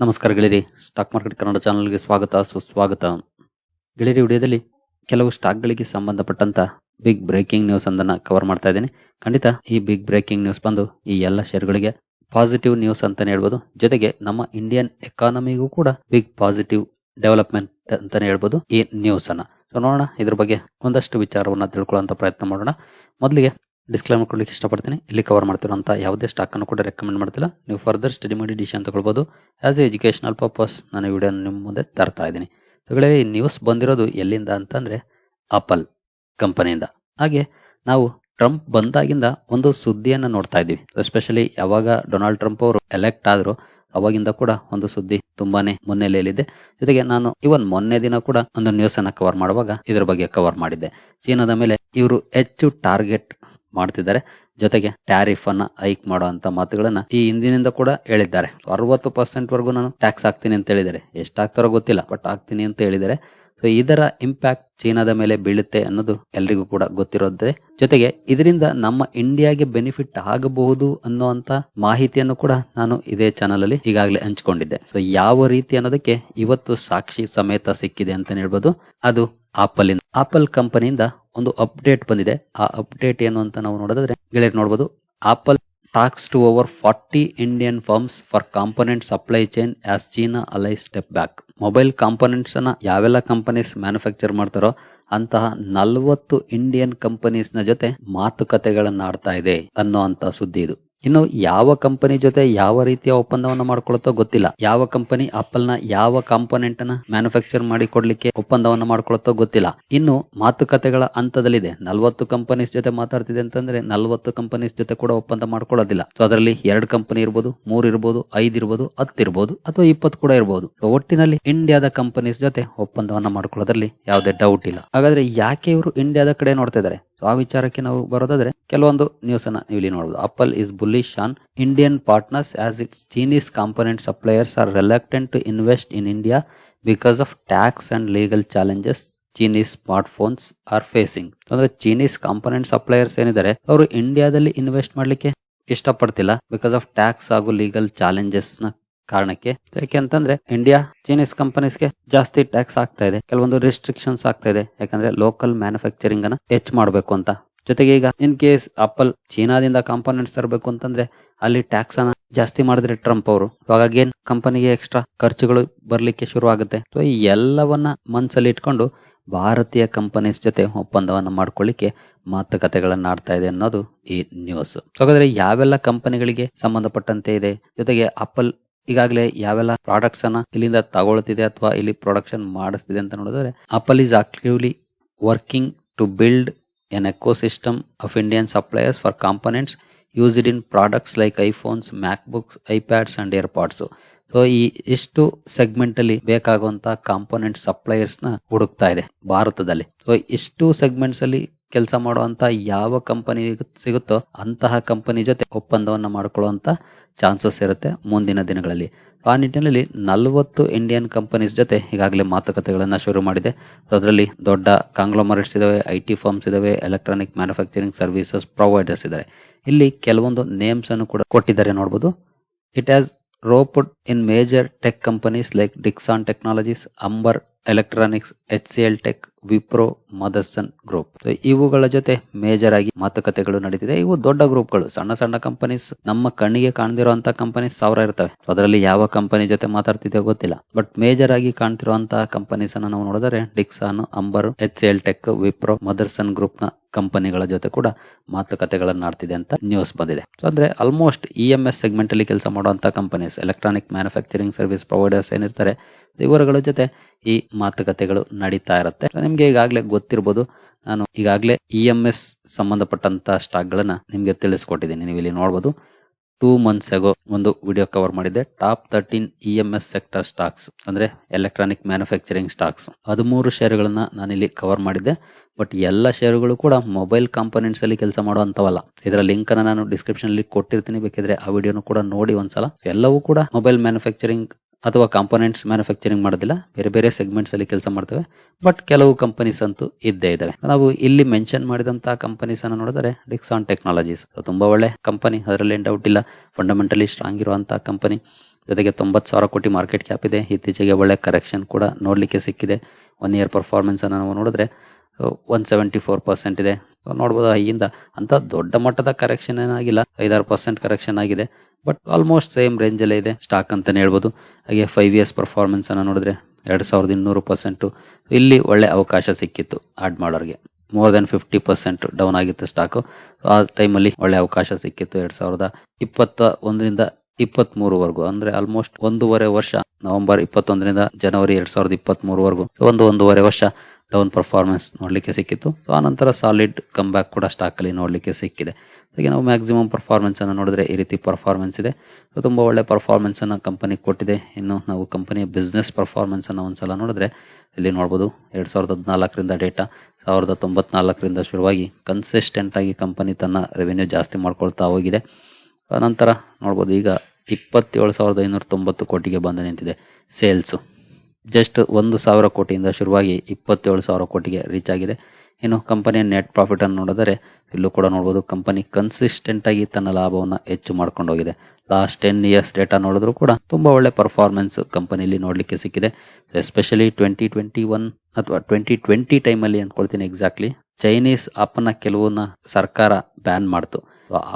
ನಮಸ್ಕಾರ ಗೆಳೆಯರಿ. Stock market Kannada ಚಾನಲ್ಗೆ ಸ್ವಾಗತ, ಸುಸ್ವಾಗತ. ಗೆಳೆಯರಿ, ವಿಡಿಯೋದಲ್ಲಿ ಕೆಲವು ಸ್ಟಾಕ್ಗಳಿಗೆ ಸಂಬಂಧಪಟ್ಟಂತ ಬಿಗ್ ಬ್ರೇಕಿಂಗ್ ನ್ಯೂಸ್ ಒಂದನ್ನ ಕವರ್ ಮಾಡ್ತಾ ಇದ್ದೀನಿ. ಖಂಡಿತ ಈ ಬಿಗ್ ಬ್ರೇಕಿಂಗ್ ನ್ಯೂಸ್ ಬಂದು ಈ ಎಲ್ಲ ಶೇರ್ಗಳಿಗೆ ಪಾಸಿಟಿವ್ ನ್ಯೂಸ್ ಅಂತಾನೆ ಹೇಳ್ಬೋದು. ಜೊತೆಗೆ ನಮ್ಮ ಇಂಡಿಯನ್ ಎಕಾನಮಿಗೂ ಕೂಡ ಬಿಗ್ ಪಾಸಿಟಿವ್ ಡೆವಲಪ್ಮೆಂಟ್ ಅಂತಾನೆ ಹೇಳ್ಬೋದು ಈ ನ್ಯೂಸ್ ಅನ್ನ. ಸೊ ನೋಡೋಣ, ಇದ್ರ ಬಗ್ಗೆ ಒಂದಷ್ಟು ವಿಚಾರವನ್ನ ತಿಳ್ಕೊಳ್ಳುವಂತ ಪ್ರಯತ್ನ ಮಾಡೋಣ. ಮೊದಲಿಗೆ ಡಿಸ್ಕ್ಲೈಮರ್ ಕೊಡಲಿಕ್ಕೆ ಇಷ್ಟಪಡ್ತೀನಿ. ಇಲ್ಲಿ ಕವರ್ ಮಾಡ್ತಿರುವಂತ ಯಾವುದೇ ಸ್ಟಾಕ್ ಅನ್ನು ಕೂಡ ರೆಕಮೆಂಡ್ ಮಾಡ್ತಿಲ್ಲ. ನೀವು ಫರ್ದರ್ ಸ್ಟಡಿ ಮಾಡಿ ಡಿಸಿಷನ್ ತಗೊಳ್ಬಹುದು ಆಸ್ ಎ ಎಜುಕೇಶನಲ್ ಪರ್ಪಸ್ ನಾನು ವಿಡಿಯೋ ನಿಮ್ಮ ಮುಂದೆ ತರ್ತಾ ಇದ್ದೀನಿ. ಈ ನ್ಯೂಸ್ ಬಂದಿರೋದು ಎಲ್ಲಿಂದ ಅಂತಂದ್ರೆ ಆಪಲ್ ಕಂಪನಿಯಿಂದ ಹಾಗೆ ನಾವು ಟ್ರಂಪ್ ಬಂದಾಗಿಂದ ಒಂದು ಸುದ್ದಿಯನ್ನ ನೋಡ್ತಾ ಇದ್ದೀವಿ. ಎಸ್ಪೆಷಲಿ ಯಾವಾಗ ಡೊನಾಲ್ಡ್ ಟ್ರಂಪ್ ಅವರು ಎಲೆಕ್ಟ್ ಆದ್ರು, ಅವಾಗಿಂದ ಕೂಡ ಒಂದು ಸುದ್ದಿ ತುಂಬಾನೇ ಮುನ್ನೆಲೆಯಲ್ಲಿದೆ. ಜೊತೆಗೆ ನಾನು ಇವನ್ ಮೊನ್ನೆ ದಿನ ಕೂಡ ಒಂದು ನ್ಯೂಸ್ ಅನ್ನ ಕವರ್ ಮಾಡುವಾಗ ಇದ್ರ ಬಗ್ಗೆ ಕವರ್ ಮಾಡಿದ್ದೆ. ಚೀನಾದ ಮೇಲೆ ಇವರು ಹೆಚ್ಚು ಟಾರ್ಗೆಟ್ ಮಾಡ್ತಿದ್ದಾರೆ. ಜೊತೆಗೆ ಟ್ಯಾರಿಫ್ ಅನ್ನ ಹೈಕ್ ಮಾಡುವಂತ ಮಾತುಗಳನ್ನ ಈ ಹಿಂದಿನಿಂದ ಕೂಡ ಹೇಳಿದ್ದಾರೆ. ಅರವತ್ತು ಪರ್ಸೆಂಟ್ ವರೆಗೂ ನಾನು ಟ್ಯಾಕ್ಸ್ ಹಾಕ್ತೀನಿ ಅಂತ ಹೇಳಿದ್ದಾರೆ. ಎಷ್ಟಾಗ್ತಾರೋ ಗೊತ್ತಿಲ್ಲ ಬಟ್ ಹಾಕ್ತೀನಿ ಅಂತ ಹೇಳಿದ್ದಾರೆ. ಸೊ ಇದರ ಇಂಪ್ಯಾಕ್ಟ್ ಚೀನಾದ ಮೇಲೆ ಬೀಳುತ್ತೆ ಅನ್ನೋದು ಎಲ್ರಿಗೂ ಕೂಡ ಗೊತ್ತಿರೋದ್ರೆ ಜೊತೆಗೆ ಇದರಿಂದ ನಮ್ಮ ಇಂಡಿಯಾಗೆ ಬೆನಿಫಿಟ್ ಆಗಬಹುದು ಅನ್ನುವಂತ ಮಾಹಿತಿಯನ್ನು ಕೂಡ ನಾನು ಇದೇ ಚಾನಲ್ ಅಲ್ಲಿ ಈಗಾಗಲೇ ಹಂಚಿಕೊಂಡಿದ್ದೆ. ಸೊ ಯಾವ ರೀತಿ ಅನ್ನೋದಕ್ಕೆ ಇವತ್ತು ಸಾಕ್ಷಿ ಸಮೇತ ಸಿಕ್ಕಿದೆ ಅಂತ ಹೇಳ್ಬೋದು. ಅದು ಆಪಲ್ ಆಪಲ್ ಕಂಪನಿಯಿಂದ ಒಂದು ಅಪ್ಡೇಟ್ ಬಂದಿದೆ. ಆ ಅಪ್ಡೇಟ್ ಏನು ಅಂತ ನಾವು ನೋಡೋದಾದ್ರೆ, ಗೆಳೆಯರು ನೋಡಬಹುದು Apple talks to over forty Indian firms for component supply chain as China ally step back mobile components ಅನ್ನ ಯಾವೆಲ್ಲ ಕಂಪನೀಸ್ ಮ್ಯಾನುಫ್ಯಾಕ್ಚರ್ ಮಾಡ್ತಾರೋ ಅಂತಹ ನಲವತ್ತು ಇಂಡಿಯನ್ ಕಂಪನೀಸ್ನ ಜೊತೆ ಮಾತುಕತೆಗಳನ್ನ ಆಡ್ತಾ ಇದೆ ಅನ್ನೋ ಸುದ್ದಿ ಇದು. ಇನ್ನು ಯಾವ ಕಂಪನಿ ಜೊತೆ ಯಾವ ರೀತಿಯ ಒಪ್ಪಂದವನ್ನು ಮಾಡ್ಕೊಳುತ್ತೋ ಗೊತ್ತಿಲ್ಲ. ಯಾವ ಕಂಪನಿ ಆಪಲ್ನ ಯಾವ ಕಾಂಪೊನೆಂಟ್ ಅನ್ನ ಮ್ಯಾನುಫ್ಯಾಕ್ಚರ್ ಮಾಡಿ ಒಪ್ಪಂದವನ್ನು ಮಾಡ್ಕೊಳುತ್ತೋ ಗೊತ್ತಿಲ್ಲ. ಇನ್ನು ಮಾತುಕತೆಗಳ ಹಂತದಲ್ಲಿದೆ. ನಲ್ವತ್ತು ಕಂಪನೀಸ್ ಜೊತೆ ಮಾತಾಡ್ತಿದೆ ಅಂತಂದ್ರೆ ನಲ್ವತ್ತು ಕಂಪನೀಸ್ ಜೊತೆ ಕೂಡ ಒಪ್ಪಂದ ಮಾಡ್ಕೊಳ್ಳೋದಿಲ್ಲ. ಸೊ ಅದರಲ್ಲಿ ಎರಡು ಕಂಪನಿ ಇರ್ಬೋದು, ಮೂರ್ ಇರ್ಬೋದು, ಐದ್ ಇರ್ಬೋದು, ಹತ್ತು ಇರ್ಬೋದು ಅಥವಾ ಇಪ್ಪತ್ತು ಕೂಡ ಇರ್ಬೋದು. ಒಟ್ಟಿನಲ್ಲಿ ಇಂಡಿಯಾದ ಕಂಪನೀಸ್ ಜೊತೆ ಒಪ್ಪಂದವನ್ನ ಮಾಡ್ಕೊಳ್ಳೋದ್ರಲ್ಲಿ ಯಾವುದೇ ಡೌಟ್ ಇಲ್ಲ. ಹಾಗಾದ್ರೆ ಯಾಕೆ ಇವರು ಇಂಡಿಯಾದ ಕಡೆ ನೋಡ್ತಾ ಇದ್ದಾರೆ? ಆ ವಿಚಾರಕ್ಕೆ ನಾವು ಬರೋದಾದ್ರೆ ಕೆಲವೊಂದು ನ್ಯೂಸ್ ಅನ್ನ ನೀವು ಇಲ್ಲಿ ನೋಡಬಹುದು Apple is bullish on Indian partners as its Chinese component suppliers are reluctant to invest in India because of tax and legal challenges Chinese smartphones are facing ಅಂದ್ರೆ ಚೀನೀಸ್ ಕಾಂಪೊನೆಂಟ್ ಸಪ್ಲೈಯರ್ಸ್ ಏನಿದ್ದಾರೆ, ಅವರು ಇಂಡಿಯಾದಲ್ಲಿ invest ಮಾಡ್ಲಿಕ್ಕೆ ಇಷ್ಟಪಡ್ತಿಲ್ಲ because of tax ಹಾಗೂ legal ಚಾಲೆಂಜಸ್ನ ಕಾರಣಕ್ಕೆ. ಯಾಕೆ ಅಂತಂದ್ರೆ ಇಂಡಿಯಾ ಚೀನೀಸ್ ಕಂಪನೀಸ್ಗೆ ಜಾಸ್ತಿ ಟ್ಯಾಕ್ಸ್ ಆಗ್ತಾ ಇದೆ. ಕೆಲವೊಂದು ರಿಸ್ಟ್ರಿಕ್ಷನ್ಸ್ ಆಗ್ತಾ ಇದೆ. ಯಾಕಂದ್ರೆ ಲೋಕಲ್ ಮ್ಯಾನುಫ್ಯಾಕ್ಚರಿಂಗ್ ಅನ್ನ ಹೆಚ್ಚು ಮಾಡಬೇಕು ಅಂತ. ಜೊತೆಗೆ ಈಗ ಇನ್ ಕೇಸ್ ಆಪಲ್ ಚೀನಾದಿಂದ ಕಾಂಪೋನೆಂಟ್ಸ್ ತರಬೇಕು ಅಂತಂದ್ರೆ ಅಲ್ಲಿ ಟ್ಯಾಕ್ಸ್ ಅನ್ನ ಜಾಸ್ತಿ ಮಾಡಿದ್ರೆ ಟ್ರಂಪ್ ಅವರು. ಹಾಗಾಗಿ ಏನ್ ಕಂಪನಿಗೆ ಎಕ್ಸ್ಟ್ರಾ ಖರ್ಚುಗಳು ಬರ್ಲಿಕ್ಕೆ ಶುರು ಆಗುತ್ತೆ ಈ ಎಲ್ಲವನ್ನ ಮನ್ಸಲ್ಲಿ ಇಟ್ಕೊಂಡು ಭಾರತೀಯ ಕಂಪನೀಸ್ ಜೊತೆ ಒಪ್ಪಂದವನ್ನ ಮಾಡ್ಕೊಳ್ಳಿಕ್ಕೆ ಮಾತುಕತೆಗಳನ್ನ ಆಡ್ತಾ ಇದೆ ಅನ್ನೋದು ಈ ನ್ಯೂಸ್ ಹಾಗಾದ್ರೆ ಯಾವೆಲ್ಲ ಕಂಪನಿಗಳಿಗೆ ಸಂಬಂಧಪಟ್ಟಂತೆ ಇದೆ? ಜೊತೆಗೆ ಆಪಲ್ ಈಗಾಗಲೇ ಯಾವೆಲ್ಲ ಪ್ರಾಡಕ್ಟ್ಸ್ ಅನ್ನ ಇಲ್ಲಿಂದ ತಗೊಳ್ತಿದೆ ಅಥವಾ ಇಲ್ಲಿ ಪ್ರೊಡಕ್ಷನ್ ಮಾಡಿಸ್ತಿದೆ ಅಂತ ನೋಡಿದ್ರೆ Apple is actively working to build an ecosystem of Indian suppliers for components used in products like iPhones MacBooks iPads and AirPods so ಈ ಇಷ್ಟು ಸೆಗ್ಮೆಂಟ್ ಅಲ್ಲಿ ಬೇಕಾಗುವಂತ ಕಾಂಪೊನೆಂಟ್ ಸಪ್ಲೈಯರ್ಸ್ನ ಹುಡುಕ್ತಾ ಇದೆ ಭಾರತದಲ್ಲಿ. ಸೊ ಇಷ್ಟು ಸೆಗ್ಮೆಂಟ್ಸ್ ಅಲ್ಲಿ ಕೆಲಸ ಮಾಡುವಂತ ಯಾವ ಕಂಪನಿ ಸಿಗುತ್ತೋ ಅಂತಹ ಕಂಪನಿ ಜೊತೆ ಒಪ್ಪಂದವನ್ನು ಮಾಡಿಕೊಳ್ಳುವಂತ ಚಾನ್ಸಸ್ ಇರುತ್ತೆ ಮುಂದಿನ ದಿನಗಳಲ್ಲಿ. ಆ ನಿಟ್ಟಿನಲ್ಲಿ ನಲವತ್ತು ಇಂಡಿಯನ್ ಕಂಪನೀಸ್ ಜೊತೆ ಈಗಾಗಲೇ ಮಾತುಕತೆಗಳನ್ನು ಶುರು ಮಾಡಿದೆ. ಅದರಲ್ಲಿ ದೊಡ್ಡ ಕಾಂಗ್ಲೋಮರೇಟ್ಸ್ ಇದಾವೆ ಐ ಟಿ ಫಾರ್ಮ್ಸ್ ಇದಾವೆ ಎಲೆಕ್ಟ್ರಾನಿಕ್ ಮ್ಯಾನುಫ್ಯಾಕ್ಚರಿಂಗ್ ಸರ್ವಿಸಸ್ ಪ್ರೊವೈಡರ್ಸ್ ಇದ್ದಾರೆ ಇಲ್ಲಿ ಕೆಲವೊಂದು ನೇಮ್ಸ್ ಅನ್ನು ಕೂಡ ಕೊಟ್ಟಿದ್ದಾರೆ ನೋಡಬಹುದು it has roped in major tech companies like Dixon Technologies Amber Electronics H C L Tech Wipro Motherson group. ಇವುಗಳ ಜೊತೆ ಮೇಜರ್ ಆಗಿ ಮಾತುಕತೆಗಳು ನಡೀತಿದೆ. ಇವು ದೊಡ್ಡ ಗ್ರೂಪ್ಗಳು. ಸಣ್ಣ ಸಣ್ಣ ಕಂಪನೀಸ್ ನಮ್ಮ ಕಣ್ಣಿಗೆ ಕಾಣ್ತಿರುವಂತಹ ಕಂಪನೀಸ್ ಸಾವಿರ ಇರ್ತವೆ. ಅದರಲ್ಲಿ ಯಾವ ಕಂಪನಿ ಜೊತೆ ಮಾತಾಡ್ತಿದೆಯೋ ಗೊತ್ತಿಲ್ಲ. ಬಟ್ ಮೇಜರ್ ಆಗಿ ಕಾಣ್ತಿರುವಂತಹ ಕಂಪನೀಸ್ ಅನ್ನ ನಾವು ನೋಡಿದರೆ Dixon Amber H L Tech Wipro Motherson ಗ್ರೂಪ್ನ ಕಂಪನಿಗಳ ಜೊತೆ ಕೂಡ ಮಾತುಕತೆಗಳನ್ನ ಆಡ್ತಿದೆ ಅಂತ ನ್ಯೂಸ್ ಬಂದಿದೆ. ಸೊ ಅಂದ್ರೆ almost E M S segment ಅಲ್ಲಿ ಕೆಲಸ ಮಾಡುವಂತ companies electronic manufacturing service providers ಏನಿರ್ತಾರೆ ಇವರುಗಳ ಜೊತೆ ಈ ಮಾತುಕತೆಗಳು ನಡೀತಾ ಇರುತ್ತೆ. ನಿಮ್ಗೆ ಈಗಾಗಲೇ ಗೊತ್ತಿರ್ಬೋದು. ನಾನು ಈಗಾಗಲೇ ಇ ಎಂ ಎಸ್ ಸಂಬಂಧಪಟ್ಟಂತ ಸ್ಟಾಕ್ ನಿಮಗೆ ತಿಳಿಸ್ಕೊಟ್ಟಿದ್ದೀನಿ. ನೀವು ಇಲ್ಲಿ ನೋಡ್ಬೋದು. ಟೂ ಮಂತ್ಸ್ ಆಗೋ ಒಂದು ವಿಡಿಯೋ ಕವರ್ ಮಾಡಿದ್ದೆ. Top thirteen E M S sector stocks ಅಂದ್ರೆ ಎಲೆಕ್ಟ್ರಾನಿಕ್ ಮ್ಯಾನುಫ್ಯಾಕ್ಚರಿಂಗ್ ಸ್ಟಾಕ್ಸ್ ಹದಿಮೂರು ನಾನು ನಾನಿಲ್ಲಿ ಕವರ್ ಮಾಡಿದ್ದೆ. ಬಟ್ ಎಲ್ಲ ಶೇರುಗಳು ಕೂಡ ಮೊಬೈಲ್ ಕಾಂಪೊನೆಂಟ್ಸ್ ಅಲ್ಲಿ ಕೆಲಸ ಮಾಡುವಂತವಲ್ಲ. ಇದರ ಲಿಂಕ್ ಅನ್ನ ನಾನು ಡಿಸ್ಕ್ರಿಪ್ಷನ್ ಅಲ್ಲಿ ಕೊಟ್ಟಿರ್ತೀನಿ. ಬೇಕಿದ್ರೆ ಆ ವಿಡಿಯೋನು ಕೂಡ ನೋಡಿ ಒಂದ್ಸಲ. ಎಲ್ಲವೂ ಕೂಡ ಮೊಬೈಲ್ ಮ್ಯಾನುಫ್ಯಾಕ್ಚರಿಂಗ್ ಅಥವಾ ಕಾಂಪೊನೆಂಟ್ಸ್ ಮ್ಯಾನುಫ್ಯಾಕ್ಚರಿಂಗ್ ಮಾಡೋದಿಲ್ಲ, ಬೇರೆ ಬೇರೆ ಸೆಗ್ಮೆಂಟ್ಸ್ ಅಲ್ಲಿ ಕೆಲಸ ಮಾಡ್ತವೆ ಬಟ್ ಕೆಲವು ಕಂಪನೀಸ್ ಅಂತೂ ಇದ್ದೇ ಇದಾವೆ ನಾವು ಇಲ್ಲಿ ಮೆನ್ಷನ್ ಮಾಡಿದಂತಹ ಕಂಪನೀಸ್ ಅನ್ನು ನೋಡಿದ್ರೆ ಡಿಕ್ಸಾನ್ ಟೆಕ್ನಾಲಜೀಸ್ ತುಂಬಾ ಒಳ್ಳೆ ಕಂಪನಿ ಅದರಲ್ಲಿ ಡೌಟ್ ಇಲ್ಲ. ಫಂಡಮೆಂಟಲಿ ಸ್ಟ್ರಾಂಗ್ ಇರುವಂತಹ ಕಂಪನಿ ಜೊತೆಗೆ ತೊಂಬತ್ತು ಸಾವಿರ ಕೋಟಿ ಮಾರ್ಕೆಟ್ ಕ್ಯಾಪ್ ಇದೆ. ಇತ್ತೀಚೆಗೆ ಒಳ್ಳೆ ಕರೆಕ್ಷನ್ ಕೂಡ ನೋಡಲಿಕ್ಕೆ ಸಿಕ್ಕಿದೆ. ಒನ್ ಇಯರ್ ಪರ್ಫಾರ್ಮೆನ್ಸ್ ಅನ್ನು ನಾವು ನೋಡಿದ್ರೆ ಒನ್ ಸೆವೆಂಟಿ ಫೋರ್ ಪರ್ಸೆಂಟ್ ಇದೆ. ನೋಡ್ಬೋದು, ಹೈಯಿಂದ? ಅಂತ ದೊಡ್ಡ ಮಟ್ಟದ ಕರೆಕ್ಷನ್ ಏನಾಗಿಲ್ಲ. ಐದಾರು ಪರ್ಸೆಂಟ್ ಕರೆಕ್ಷನ್ ಆಗಿದೆ. ಬಟ್ ಆಲ್ಮೋಸ್ಟ್ ಸೇಮ್ ರೇಂಜಲ್ಲೇ ಇದೆ ಸ್ಟಾಕ್ ಅಂತಲೇ ಹೇಳ್ಬೋದು. ಹಾಗೆ ಫೈವ್ ಇಯರ್ಸ್ ಪರ್ಫಾರ್ಮೆನ್ಸನ್ನು ನೋಡಿದ್ರೆ ಎರಡು ಸಾವಿರದ ಇನ್ನೂರು ಪರ್ಸೆಂಟು ಇಲ್ಲಿ ಒಳ್ಳೆ ಅವಕಾಶ ಸಿಕ್ಕಿತ್ತು ಆಡ್ ಮಾಡೋರಿಗೆ. More than fifty percent down ಆಗಿತ್ತು ಸ್ಟಾಕು ಆ ಟೈಮಲ್ಲಿ ಒಳ್ಳೆ ಅವಕಾಶ ಸಿಕ್ಕಿತ್ತು ಎರಡು ಸಾವಿರದ ಇಪ್ಪತ್ತ ಒಂದರಿಂದ ಇಪ್ಪತ್ತ್ ಅಂದರೆ ಆಲ್ಮೋಸ್ಟ್ ಒಂದೂವರೆ ವರ್ಷ, ನವೆಂಬರ್ ಇಪ್ಪತ್ತೊಂದರಿಂದ ಜನವರಿ ಎರಡು ಸಾವಿರದ ಇಪ್ಪತ್ತ್ ಮೂರುವರೆಗೂ ಒಂದು ಒಂದೂವರೆ ವರ್ಷ ಡೌನ್ ಪರ್ಫಾರ್ಮೆನ್ಸ್ ನೋಡಲಿಕ್ಕೆ ಸಿಕ್ಕಿತ್ತು. ಆ ನಂತರ ಸಾಲಿಡ್ ಕಮ್ ಬ್ಯಾಕ್ ಕೂಡ ಸ್ಟಾಕಲ್ಲಿ ನೋಡಲಿಕ್ಕೆ ಸಿಕ್ಕಿದೆ. ಹಾಗೆ ನಾವು ಮ್ಯಾಕ್ಸಿಮಮ್ ಪರ್ಫಾರ್ಮೆನ್ಸನ್ನು ನೋಡಿದ್ರೆ ಈ ರೀತಿ ಪರ್ಫಾರ್ಮೆನ್ಸ್ ಇದೆ. ಸೊ ತುಂಬಾ ಒಳ್ಳೆ ಪರ್ಫಾರ್ಮೆನ್ಸ್ ಅನ್ನ ಕಂಪನಿ ಕೊಟ್ಟಿದೆ. ಇನ್ನು ನಾವು ಕಂಪನಿಯ ಬಿಸ್ನೆಸ್ ಪರ್ಫಾರ್ಮೆನ್ಸನ್ನು ಒಂದು ಸಲ ನೋಡಿದ್ರೆ ಇಲ್ಲಿ ನೋಡ್ಬೋದು ಎರಡು ಸಾವಿರದ ಹದಿನಾಲ್ಕರಿಂದ ಡೇಟಾ ಸಾವಿರದ ತೊಂಬತ್ನಾಲ್ಕರಿಂದ ಶುರುವಾಗಿ ಕನ್ಸಿಸ್ಟೆಂಟ್ ಆಗಿ ಕಂಪನಿ ತನ್ನ ರೆವೆನ್ಯೂ ಜಾಸ್ತಿ ಮಾಡ್ಕೊಳ್ತಾ ಹೋಗಿದೆ. ಆ ನಂತರ ನೋಡ್ಬೋದು ಈಗ ಇಪ್ಪತ್ತೇಳು ಸಾವಿರದ ಐನೂರ ತೊಂಬತ್ತು ಕೋಟಿಗೆ ಬಂದು ನಿಂತಿದೆ ಸೇಲ್ಸು ಜಸ್ಟ್ ಒಂದು ಸಾವಿರ ಕೋಟಿಯಿಂದ ಶುರುವಾಗಿ ಇಪ್ಪತ್ತೇಳು ಸಾವಿರ ಕೋಟಿಗೆ ರೀಚ್ ಆಗಿದೆ. ಇನ್ನು ಕಂಪನಿಯ ನೆಟ್ ಪ್ರಾಫಿಟ್ ಅನ್ನು ನೋಡಿದರೆ ಇಲ್ಲೂ ಕೂಡ ನೋಡ್ಬೋದು ಕಂಪನಿ ಕನ್ಸಿಸ್ಟೆಂಟ್ ಆಗಿ ತನ್ನ ಲಾಭವನ್ನು ಹೆಚ್ಚು ಮಾಡ್ಕೊಂಡು ಹೋಗಿದೆ. ಲಾಸ್ಟ್ ಟೆನ್ ಇಯರ್ಸ್ ಡೇಟಾ ನೋಡಿದ್ರು ಕೂಡ ತುಂಬ ಒಳ್ಳೆ ಪರ್ಫಾರ್ಮೆನ್ಸ್ ಕಂಪನಿಯಲ್ಲಿ ನೋಡಲಿಕ್ಕೆ ಸಿಕ್ಕಿದೆ. ಎಸ್ಪೆಷಲಿ ಟ್ವೆಂಟಿ ಟ್ವೆಂಟಿ ಒನ್ ಅಥವಾ ಟ್ವೆಂಟಿ ಟ್ವೆಂಟಿ ಟೈಮಲ್ಲಿ ಅಂದ್ಕೊಳ್ತೀನಿ ಎಕ್ಸಾಕ್ಟ್ಲಿ ಚೈನೀಸ್ ಆಪನ್ನ ಕೆಲವನ್ನ ಸರ್ಕಾರ ಬ್ಯಾನ್ ಮಾಡ್ತು.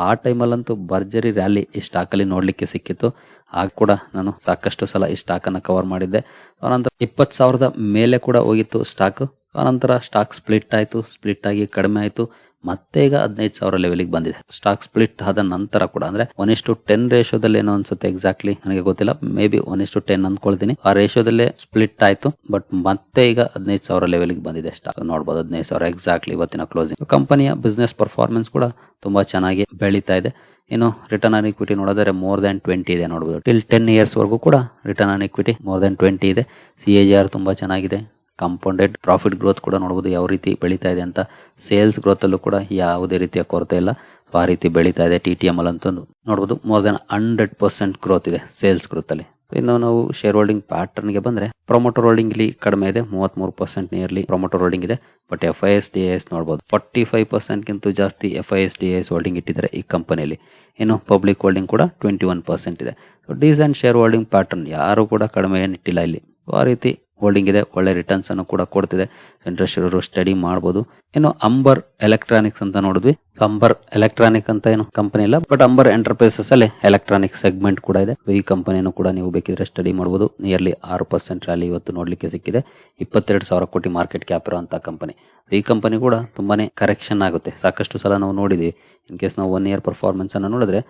ಆ ಟೈಮಲ್ಲಂತೂ ಭರ್ಜರಿ ರ್ಯಾಲಿ ಈ ಸ್ಟಾಕಲ್ಲಿ ನೋಡಲಿಕ್ಕೆ ಸಿಕ್ಕಿತ್ತು. ಆಗ ಕೂಡ ನಾನು ಸಾಕಷ್ಟು ಸಲ ಈ ಸ್ಟಾಕನ್ನು ಕವರ್ ಮಾಡಿದ್ದೆ. ಆನಂತರ ಇಪ್ಪತ್ತು ಸಾವಿರದ ಮೇಲೆ ಕೂಡ ಹೋಗಿತ್ತು ಸ್ಟಾಕ್ ಆನಂತರ ಸ್ಟಾಕ್ ಸ್ಪ್ಲಿಟ್ ಆಯಿತು ಸ್ಪ್ಲಿಟ್ ಆಗಿ ಕಡಿಮೆ ಆಯಿತು. ಮತ್ತೆ ಈಗ ಹದಿನೈದು ಸಾವಿರ ಲೆವೆಲಿಗೆ ಬಂದಿದೆ. ಸ್ಟಾಕ್ ಸ್ಪ್ಲಿಟ್ ಆದ ನಂತರ ಕೂಡ, ಅಂದ್ರೆ ಒನ್ ಇಷ್ಟು ಟೆನ್ ರೇಷೋದಲ್ಲಿ ಏನೋ ಅನ್ಸುತ್ತೆ ಎಕ್ಸಾಕ್ಟ್ಲಿ ನನಗೆ ಗೊತ್ತಿಲ್ಲ. ಮೇ ಬಿ ಒನ್ ಇಷ್ಟು ಟೆನ್ ಅಂದ್ಕೊಳ್ತೀನಿ ಆ ರೇಷೋದಲ್ಲೇ ಸ್ಪ್ಲಿಟ್ ಆಯ್ತು ಬಟ್ ಮತ್ತೆ ಈಗ ಹದಿನೈದು ಸಾವಿರ ಲೆವೆಲ್ಗೆ ಬಂದಿದೆ ಸ್ಟಾಕ್ ನೋಡಬಹುದು ಹದಿನೈದು ಸಾವಿರ ಎಕ್ಸಾಕ್ಟ್ಲಿ ಇವತ್ತಿನ ಕ್ಲೋಸಿಂಗ್ ಕಂಪನಿಯ ಬಿಸ್ನೆಸ್ ಪರ್ಫಾರ್ಮೆನ್ಸ್ ಕೂಡ ತುಂಬಾ ಚೆನ್ನಾಗಿ ಬೆಳೀತಾ ಇದೆ. ಇನ್ನು ರಿಟರ್ನ್ ಆನ್ ಇಕ್ವಿಟಿ ನೋಡಿದ್ರೆ ಮೋರ್ ದನ್ ಟ್ವೆಂಟಿ ಇದೆ ನೋಡಬಹುದು ಟಿಲ್ ಟೆನ್ ಇಯರ್ಸ್ ವರೆಗೂ ಕೂಡ return on equity more than twenty ಇದೆ. ಸಿ ಎ ಜಿ ಆರ್ ತುಂಬಾ ಚೆನ್ನಾಗಿದೆ. ಕಾಂಪೌಂಡೆಡ್ ಪ್ರಾಫಿಟ್ ಗ್ರೋತ್ ಕೂಡ ನೋಡ್ಬೋದು ಯಾವ ರೀತಿ ಬೆಳೀತಾ ಇದೆ ಅಂತ. ಸೇಲ್ಸ್ ಗ್ರೋತಲ್ಲೂ ಕೂಡ ಯಾವುದೇ ರೀತಿಯ ಕೊರತೆ ಇಲ್ಲ. ಆ ರೀತಿ ಬೆಳೀತಾ ಇದೆ ಟಿ ಟಿ ಎಂ ಅಂತಂದು ನೋಡಬಹುದು more than hundred percent growth ಇದೆ ಸೇಲ್ಸ್ ಗ್ರೋತ್ ಅಲ್ಲಿ. ಇನ್ನು ನಾವು ಶೇರ್ ಹೋಲ್ಡಿಂಗ್ ಪ್ಯಾಟರ್ನ್ಗೆ ಬಂದ್ರೆ ಪ್ರೊಮೋಟರ್ ಹೋಲ್ಡಿಂಗ್ ಇಲ್ಲಿ ಕಡಿಮೆ ಇದೆ. ಮೂವತ್ತ್ ಮೂರು ಪರ್ಸೆಂಟ್ ನಿಯರ್ಲಿ ಪ್ರೊಮೋಟರ್ ಹೋಲ್ಡಿಂಗ್ ಇದೆ. But F I S D S ನೋಡಬಹುದು ಫಾರ್ಟಿ ಫೈವ್ ಪರ್ಸೆಂಟ್ ಗಿಂತ ಜಾಸ್ತಿ F I S D S holding ಇಟ್ಟಿದ್ದಾರೆ ಈ ಕಂಪನಿಯಲ್ಲಿ ಇನ್ನು ಪಬ್ಲಿಕ್ ಹೋಲ್ಡಿಂಗ್ ಕೂಡ ಟ್ವೆಂಟಿ ಒನ್ ಪರ್ಸೆಂಟ್ ಇದೆ. So decent share holding pattern ಯಾರು ಕೂಡ ಕಡಿಮೆ ಏನಿಟ್ಟಿಲ್ಲ ಇಲ್ಲಿ. ಆ ರೀತಿ ಹೋಲ್ಡಿಂಗ್ ಇದೆ, ಒಳ್ಳೆ ರಿಟರ್ನ್ಸ್ ಅನ್ನು ಕೂಡ ಕೊಡ್ತಿದೆ. ಇಂಟ್ರೆಸ್ಟ್ ಇರೋರು ಸ್ಟಡಿ ಮಾಡಬಹುದು ಇನ್ನು ಅಂಬರ್ ಎಲೆಕ್ಟ್ರಾನಿಕ್ಸ್ ಅಂತ ನೋಡಿದ್ವಿ. ಅಂಬರ್ ಎಲೆಕ್ಟ್ರಾನಿಕ್ ಅಂತ ಏನು ಕಂಪನಿ ಇಲ್ಲ ಬಟ್ ಅಂಬರ್ ಎಂಟರ್ಪ್ರೈಸಸ್ ಅಲ್ಲಿ ಎಲೆಕ್ಟ್ರಾನಿಕ್ ಸೆಗ್ಮೆಂಟ್ ಕೂಡ ಇದೆ. ಈ ಕಂಪನಿಯನ್ನು ಕೂಡ ನೀವು ಬೇಕಿದ್ರೆ ಸ್ಟಡಿ ಮಾಡಬಹುದು ನಿಯರ್ಲಿ ಆರು ಪರ್ಸೆಂಟ್ ರ್ಯಾಲಿ ಇವತ್ತು ನೋಡ್ಲಿಕ್ಕೆ ಸಿಕ್ಕಿದೆ. ಇಪ್ಪತ್ತೆರಡು ಸಾವಿರ ಕೋಟಿ ಮಾರ್ಕೆಟ್ ಕ್ಯಾಪ್ ಇರುವಂತಹ ಕಂಪನಿ ಈ ಕಂಪನಿ ಕೂಡ ತುಂಬಾನೇ ಕರೆಕ್ಷನ್ ಆಗುತ್ತೆ. ಸಾಕಷ್ಟು ಸಲ ನಾವು ನೋಡಿದ್ವಿ. ಇನ್ ಕೇಸ್ ನಾವು ಒನ್ ಇಯರ್ ಪರ್ಫಾರ್ಮೆನ್ಸ್ ಅನ್ನು ನೋಡಿದ್ರೆ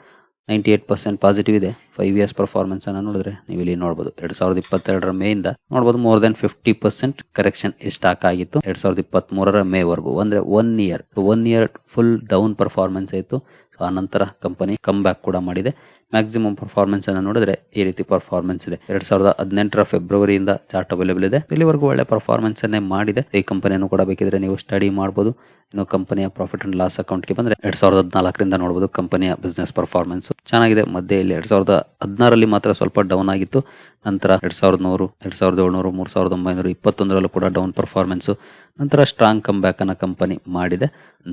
ನೈಂಟಿ ಏಟ್ ಪರ್ಸೆಂಟ್ ಪಾಸಿಟಿವ್ ಇದೆ. ಫೈವ್ ಇಯರ್ಸ್ ಪರ್ಫಾರ್ಮೆನ್ಸ್ ಅನ್ನು ನೋಡಿದ್ರೆ ನೀವು ಇಲ್ಲಿ ನೋಡಬಹುದು ಎರಡ್ ಸಾವಿರದ ಇಪ್ಪತ್ತೆರಡರ ಇಂದ ನೋಡಬಹುದು more than fifty percent correction stock ಆಗಿತ್ತು. ಎರಡ್ ಸಾವಿರದ ಇಪ್ಪತ್ತ್ ಮೂರರ ಮೇ ವರೆಗೂ ಅಂದ್ರೆ one year one year full down performance ಆಯಿತು. ಸೊ ಆ ನಂತರ ಕಂಪನಿ ಕಮ್ ಬ್ಯಾಕ್ ಕೂಡ ಮಾಡಿದೆ. ಮ್ಯಾಕ್ಸಿಮಮ್ ಪರ್ಫಾರ್ಮೆನ್ಸ್ ಅನ್ನು ನೋಡಿದ್ರೆ ಈ ರೀತಿ ಪರ್ಫಾರ್ಮೆನ್ಸ್ ಇದೆ. ಎರಡ್ ಸಾವಿರದ ಹದಿನೆಂಟರ ಫೆಬ್ರವರಿಯಿಂದ ಚಾರ್ಟ್ ಅವೈಲೇಬಲ್ ಇದೆ. ಇಲ್ಲಿವರೆಗೂ ಒಳ್ಳೆ ಪರ್ಫಾರ್ಮೆನ್ಸ್ ಅನ್ನೇ ಮಾಡಿದೆ. ಈ ಕಂಪನಿಯನ್ನು ಕೂಡ ಬೇಕಿದ್ರೆ ನೀವು ಸ್ಟಡಿ ಮಾಡಬಹುದು ಇನ್ನು ಕಂಪನಿಯ ಪ್ರಾಫಿಟ್ ಅಂಡ್ ಲಾಸ್ ಅಕೌಂಟ್ಗೆ ಬಂದ್ರೆ ಎರಡ್ ಸಾವಿರದ ಹದಿನಾಲ್ಕರಿಂದ ನೋಡಬಹುದು ಕಂಪನಿಯ ಬಿಸ್ನೆಸ್ ಪರ್ಫಾರ್ಮೆನ್ಸ್ ಚೆನ್ನಾಗಿದೆ. ಮಧ್ಯೆ ಇಲ್ಲಿ ಎರಡ್ ಸಾವಿರದ ಹದಿನಾರಲ್ಲಿ ಮಾತ್ರ ಸ್ವಲ್ಪ ಡೌನ್ ಆಗಿತ್ತು. ನಂತರ ಎರಡ್ ಸಾವಿರದ ನೂರು, ಎರಡ್ ಸಾವಿರದ ಏಳ್ನೂರು, ಮೂರ್ ಸಾವಿರದ ಒಂಬೈನೂರ, ಇಪ್ಪತ್ತೊಂದರಲ್ಲೂ ಕೂಡ ಡೌನ್ ಪರ್ಫಾರ್ಮೆನ್ಸ್ ನಂತರ ಸ್ಟ್ರಾಂಗ್ ಕಮ್ ಬ್ಯಾಕ್ ಅನ್ನ ಕಂಪನಿ ಮಾಡಿದೆ.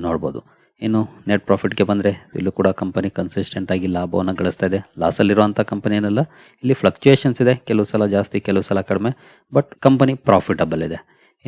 ನೋಡಬಹುದು ಇನ್ನು ನೆಟ್ ಪ್ರಾಫಿಟ್ಗೆ ಬಂದರೆ ಇಲ್ಲೂ ಕೂಡ ಕಂಪನಿ ಕನ್ಸಿಸ್ಟೆಂಟ್ ಆಗಿ ಲಾಭವನ್ನು ಗಳಿಸ್ತಾ ಇದೆ ಲಾಸಲ್ಲಿರುವಂಥ ಕಂಪನಿ ಏನಲ್ಲ, ಇಲ್ಲಿ ಫ್ಲಕ್ಚುಯೇಷನ್ಸ್ ಇದೆ, ಕೆಲವು ಸಲ ಜಾಸ್ತಿ, ಕೆಲವು ಸಲ ಕಡಿಮೆ ಬಟ್ ಕಂಪನಿ ಪ್ರಾಫಿಟಬಲ್ ಇದೆ.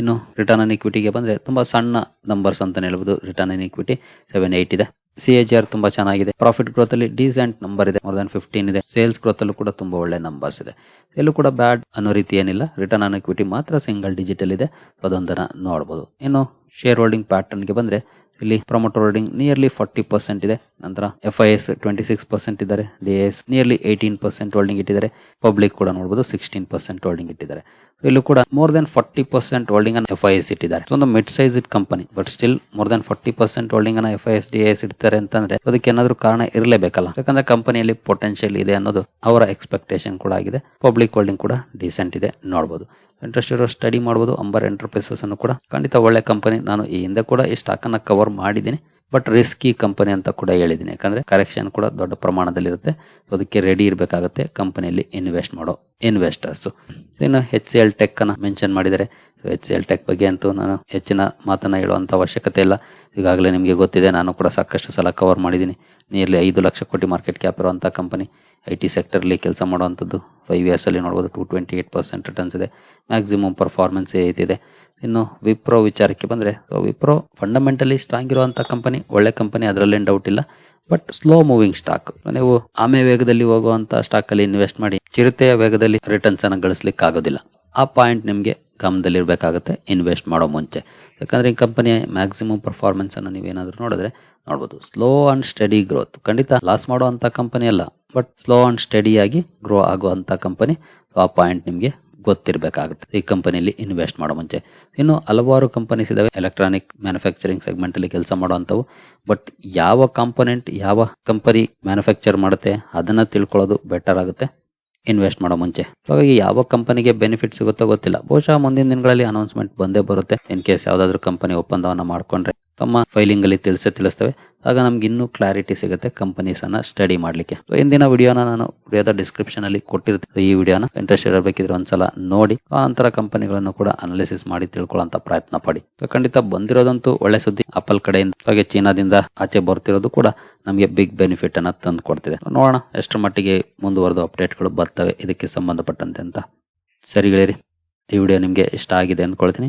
ಇನ್ನು ರಿಟರ್ನ್ ಆನ್ ಇಕ್ವಿಟಿಗೆ ಬಂದರೆ ತುಂಬ ಸಣ್ಣ ನಂಬರ್ಸ್ ಅಂತಲೇ ಹೇಳ್ಬೋದು. Return on equity seven eight ಇದೆ. ಸಿ ಎಚ್ ಆರ್ ತುಂಬ ಚೆನ್ನಾಗಿದೆ. ಪ್ರಾಫಿಟ್ ಗ್ರೋತ್ ಅಲ್ಲಿ ಡೀಸೆಂಟ್ ನಂಬರ್ ಇದೆ. ಮೋರ್ ದನ್ ಫಿಫ್ಟೀನ್ ಇದೆ. ಸೇಲ್ಸ್ ಗ್ರೋತ್ ಅಲ್ಲೂ ಕೂಡ ತುಂಬ ಒಳ್ಳೆ ನಂಬರ್ಸ್ ಇದೆ. ಎಲ್ಲೂ ಕೂಡ ಬ್ಯಾಡ್ ಅನ್ನೋ ರೀತಿ ಏನಿಲ್ಲ. ರಿಟರ್ನ್ ಆನ್ ಇಕ್ವಿಟಿ ಮಾತ್ರ ಸಿಂಗಲ್ ಡಿಜಿಟಲ್ ಇದೆ. ಅದೊಂದನ್ನು ನೋಡ್ಬೋದು. ಇನ್ನು ಶೇರ್ ಹೋಲ್ಡಿಂಗ್ ಪ್ಯಾಟರ್ನ್ಗೆ ಬಂದ್ರೆ ಇಲ್ಲಿ promoter holding nearly forty percent ಇದೆ. ನಂತರ F I S twenty six percent ಇದ್ದಾರೆ D S nearly eighteen percent holding ಇಟ್ಟಿದ್ದಾರೆ ಪಬ್ಲಿಕ್ ಕೂಡ ನೋಡಬಹುದು ಸಿಕ್ಸ್ಟೀನ್ ಪರ್ಸೆಂಟ್ ಹೋಲ್ಡಿಂಗ್ ಇಟ್ಟಿದ್ದಾರೆ. ಇಲ್ಲೂ ಕೂಡ more than forty percent holding ಅನ್ನು ಎಫ್ ಐ ಎಸ್ ಇಟ್ಟಿದ್ದಾರೆ. ಒಂದು mid size company but still more than forty percent holding ಅನ್ನ F I S D S ಇಡ್ತಾರೆ ಅಂತಂದ್ರೆ ಅದಕ್ಕೆ ಏನಾದ್ರೂ ಕಾರಣ ಇರಲೇಬೇಕಲ್ಲ. ಯಾಕಂದ್ರೆ ಕಂಪನಿಯಲ್ಲಿ ಪೊಟೆನ್ಷಿಯಲ್ ಇದೆ ಅನ್ನೋದು ಅವರ ಎಕ್ಸ್ಪೆಕ್ಟೇಷನ್ ಕೂಡ ಆಗಿದೆ. ಪಬ್ಲಿಕ್ ಹೋಲ್ಡಿಂಗ್ ಕೂಡ ಡಿಸೆಂಟ್ ಇದೆ ನೋಡಬಹುದು ಇಂಟ್ರೆಸ್ಟ್ ಇರೋ ಸ್ಟಡಿ ಮಾಡಬಹುದು ಅಂಬರ್ ಎಂಟರ್ಪ್ರೈಸಸ್ ಅನ್ನು ಕೂಡ ಖಂಡಿತ ಒಳ್ಳೆ ಕಂಪನಿ ನಾನು ಈ ಹಿಂದೆ ಕೂಡ ಈ ಸ್ಟಾಕ್ ಅನ್ನ ಕವರ್ ಮಾಡಿದ್ದೀನಿ. ಬಟ್ ರಿಸ್ಕಿ ಕಂಪನಿ ಅಂತ ಕೂಡ ಹೇಳಿದ್ದೀನಿ. ಯಾಕಂದರೆ ಕರೆಕ್ಷನ್ ಕೂಡ ದೊಡ್ಡ ಪ್ರಮಾಣದಲ್ಲಿರುತ್ತೆ. ಸೊ ಅದಕ್ಕೆ ರೆಡಿ ಇರಬೇಕಾಗುತ್ತೆ. ಕಂಪನಿಯಲ್ಲಿ ಇನ್ವೆಸ್ಟ್ ಮಾಡೋ ಇನ್ವೆಸ್ಟರ್ಸ್ ಇನ್ನು ಎಚ್ ಸಿ ಎಲ್ ಟೆಕ್ ಅನ್ನ ಮೆನ್ಷನ್ ಮಾಡಿದರೆ ಸೊ ಎಚ್ ಎಲ್ ಟೆಕ್ ಬಗ್ಗೆ ಅಂತೂ ನಾನು ಹೆಚ್ಚಿನ ಮಾತನ್ನ ಹೇಳುವಂತ ಅವಶ್ಯಕತೆ ಇಲ್ಲ. ಈಗಾಗಲೇ ನಿಮಗೆ ಗೊತ್ತಿದೆ, ನಾನು ಕೂಡ ಸಾಕಷ್ಟು ಸಲ ಕವರ್ ಮಾಡಿದ್ದೀನಿ. ನಿಯರ್ಲಿ ಐದು ಲಕ್ಷ ಕೋಟಿ ಮಾರ್ಕೆಟ್ ಕ್ಯಾಪ್ ಇರುವಂಥ ಕಂಪನಿ ಐ ಟಿ ಸೆಕ್ಟರ್ಲಿ ಕೆಲಸ ಮಾಡುವಂಥದ್ದು ಫೈವ್ ಇಯರ್ಸಲ್ಲಿ ನೋಡ್ಬೋದು to twenty eight percent returns ಇದೆ ಮ್ಯಾಕ್ಸಿಮಮ್ ಪರ್ಫಾರ್ಮೆನ್ಸ್ ಏತಿದೆ ಇನ್ನು ವಿಪ್ರೋ ವಿಚಾರಕ್ಕೆ ಬಂದರೆ ವಿಪ್ರೋ ಫಂಡಮೆಂಟಲಿ ಸ್ಟ್ರಾಂಗ್ ಇರುವಂಥ ಕಂಪನಿ ಒಳ್ಳೆ ಕಂಪನಿ ಅದರಲ್ಲೇನು ಡೌಟ್ ಇಲ್ಲ. ಬಟ್ ಸ್ಲೋ ಮೂವಿಂಗ್ ಸ್ಟಾಕ್ ನೀವು ಆಮೆ ವೇಗದಲ್ಲಿ ಹೋಗುವಂತ ಸ್ಟಾಕ್ ಅಲ್ಲಿ ಇನ್ವೆಸ್ಟ್ ಮಾಡಿ ಚಿರತೆಯ ವೇಗದಲ್ಲಿ ರಿಟರ್ನ್ಸ್ ಅನ್ನು ಗಳಿಸ್ಲಿಕ್ಕೆ ಆಗೋದಿಲ್ಲ ಆ ಪಾಯಿಂಟ್ ನಿಮಗೆ ಗಮನದಲ್ಲಿರಬೇಕಾಗುತ್ತೆ ಇನ್ವೆಸ್ಟ್ ಮಾಡೋ ಮುಂಚೆ. ಯಾಕಂದ್ರೆ ಈ ಕಂಪನಿಯ ಮ್ಯಾಕ್ಸಿಮಮ್ ಪರ್ಫಾರ್ಮೆನ್ಸ್ ಅನ್ನು ನೀವೇನಾದ್ರೂ ನೋಡಿದ್ರೆ ನೋಡ್ಬೋದು. ಸ್ಲೋ ಅಂಡ್ ಸ್ಟಡಿ ಗ್ರೋತ್ ಖಂಡಿತ ಲಾಸ್ ಮಾಡುವಂತ ಕಂಪನಿ ಅಲ್ಲ ಬಟ್ ಸ್ಲೋ ಅಂಡ್ ಸ್ಟಡಿಯಾಗಿ ಗ್ರೋ ಆಗುವಂತ ಕಂಪನಿ ಆ ಪಾಯಿಂಟ್ ನಿಮಗೆ ಗೊತ್ತಿರಬೇಕಾಗುತ್ತೆ ಈ ಕಂಪನಿಯಲ್ಲಿ ಇನ್ವೆಸ್ಟ್ ಮಾಡೋ ಮುಂಚೆ. ಇನ್ನು ಹಲವಾರು ಕಂಪನೀಸ್ ಇದಾವೆ. ಎಲೆಕ್ಟ್ರಾನಿಕ್ ಮ್ಯಾನುಫ್ಯಾಕ್ಚರಿಂಗ್ ಸೆಗ್ಮೆಂಟ್ ಅಲ್ಲಿ ಕೆಲಸ ಮಾಡುವಂಥವು ಬಟ್ ಯಾವ ಕಾಂಪೊನೆಂಟ್ ಯಾವ ಕಂಪನಿ ಮ್ಯಾನುಫ್ಯಾಕ್ಚರ್ ಮಾಡುತ್ತೆ ಅದನ್ನ ತಿಳ್ಕೊಳ್ಳೋದು ಬೆಟರ್ ಆಗುತ್ತೆ ಇನ್ವೆಸ್ಟ್ ಮಾಡೋ ಮುಂಚೆ. ಹಾಗಾಗಿ ಯಾವ ಕಂಪನಿಗೆ ಬೆನಿಫಿಟ್ ಸಿಗುತ್ತೋ ಗೊತ್ತಿಲ್ಲ. ಬಹುಶಃ ಮುಂದಿನ ದಿನಗಳಲ್ಲಿ ಅನೌನ್ಸ್ಮೆಂಟ್ ಬಂದೇ ಬರುತ್ತೆ. ಇನ್ ಕೇಸ್ ಯಾವ್ದಾದ್ರು ಕಂಪನಿ ಒಪ್ಪಂದವನ್ನ ಮಾಡ್ಕೊಂಡ್ರೆ. ತಮ್ಮ ಫೈಲಿಂಗ್ ಅಲ್ಲಿ ತಿಳಿಸೇ ತಿಳಿಸ್ತವೆ. ಆಗ ನಮ್ಗೆ ಇನ್ನೂ ಕ್ಲಾರಿಟಿ ಸಿಗುತ್ತೆ ಕಂಪನೀಸ್ ಅನ್ನ ಸ್ಟಡಿ ಮಾಡ್ಲಿಕ್ಕೆ. ಇಂದಿನ ವಿಡಿಯೋನ ನಾನು ವಿಡಿಯೋದ ಡಿಸ್ಕ್ರಿಪ್ಷನ್ ಅಲ್ಲಿ ಕೊಟ್ಟಿರ್ತೀನಿ. ಈ ವಿಡಿಯೋನ ಇಂಟ್ರೆಸ್ಟ್ ಇರಬೇಕಿದ್ರೆ ಒಂದ್ಸಲ ನೋಡಿ. ಆ ನಂತರ ಕಂಪನಿಗಳನ್ನು ಕೂಡ ಅನಾಲಿಸಿಸ್ ಮಾಡಿ ತಿಳ್ಕೊಳ್ಳೋಂತ ಪ್ರಯತ್ನ ಪಡಿ. ಖಂಡಿತ ಬಂದಿರೋದಂತೂ ಒಳ್ಳೆ ಸುದ್ದಿ. ಅಪಲ್ ಕಡೆಯಿಂದ, ಹಾಗೆ ಚೀನಾದಿಂದ ಆಚೆ ಬರ್ತಿರೋದು ಕೂಡ ನಮಗೆ ಬಿಗ್ ಬೆನಿಫಿಟ್ ಅನ್ನ ತಂದು ಕೊಡ್ತಿದೆ. ನೋಡೋಣ ಎಷ್ಟರ ಮಟ್ಟಿಗೆ ಮುಂದುವರೆದು ಅಪ್ಡೇಟ್ಗಳು ಬರ್ತವೆ. ಇದಕ್ಕೆ ಸಂಬಂಧಪಟ್ಟಂತೆ ಅಂತ. ಸರಿಗಳಿರಿ ಈ ವಿಡಿಯೋ ನಿಮಗೆ ಇಷ್ಟ ಆಗಿದೆ ಅಂದ್ಕೊಳ್ತೀನಿ.